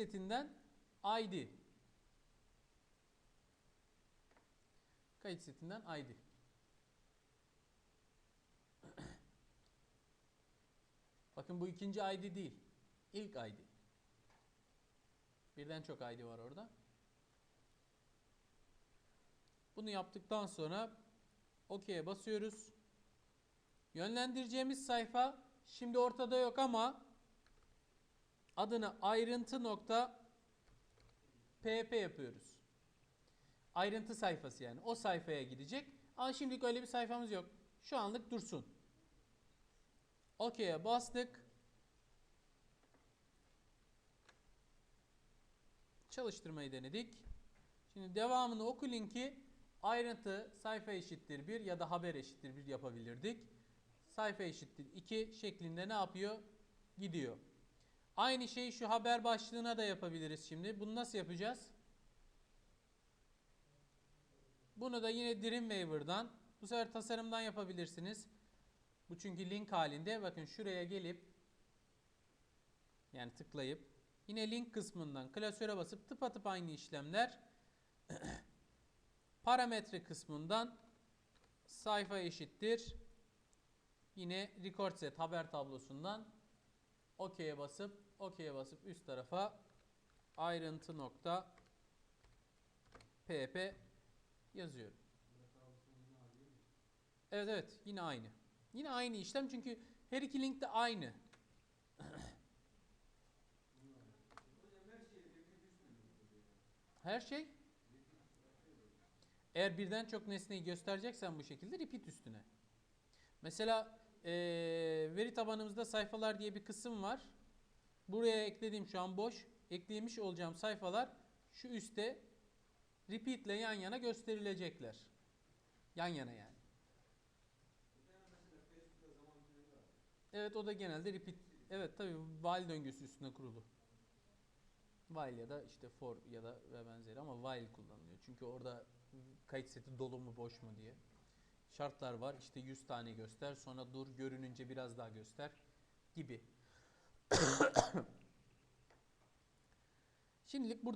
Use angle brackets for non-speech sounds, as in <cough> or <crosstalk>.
setinden ID. Kayıt setinden ID. <clears throat> Bakın bu ikinci ID değil. İlk ID. Birden çok ID var orada. Bunu yaptıktan sonra OK'ye basıyoruz. Yönlendireceğimiz sayfa şimdi ortada yok ama adını ayrıntı nokta pp yapıyoruz. Ayrıntı sayfası yani. O sayfaya gidecek. Ama şimdilik öyle bir sayfamız yok. Şu anlık dursun. OK'ye bastık. Çalıştırmayı denedik. Şimdi devamını oku linki ayrıntı sayfa eşittir 1 ya da haber eşittir 1 yapabilirdik. Sayfa eşittir 2 şeklinde ne yapıyor? Gidiyor. Aynı şeyi şu haber başlığına da yapabiliriz şimdi. Bunu nasıl yapacağız? Bunu da yine Dreamweaver'dan bu sefer tasarımdan yapabilirsiniz. Bu çünkü link halinde. Bakın şuraya gelip yani tıklayıp yine link kısmından klasöre basıp tıpatıp aynı işlemler <clears throat> parametre kısmından sayfa eşittir yine record set haber tablosundan OK'ye basıp OK'ye basıp üst tarafa ayrıntı nokta pp yazıyorum. Evet evet yine aynı. Yine aynı işlem çünkü her iki link de aynı. Her şey eğer birden çok nesneyi göstereceksen bu şekilde repeat üstüne. Mesela eee, veri tabanımızda sayfalar diye bir kısım var. Buraya eklediğim şu an boş. Eklemiş olacağım sayfalar şu üstte repeat ile yan yana gösterilecekler. Yan yana yani. Evet o da genelde repeat. Evet tabi while döngüsü üstüne kurulu. While ya da işte for ya da ve benzeri ama while kullanılıyor. Çünkü orada kayıt seti dolu mu boş mu diye. Şartlar var. İşte 100 tane göster. Sonra dur görününce biraz daha göster gibi. <coughs> Şimdilik burada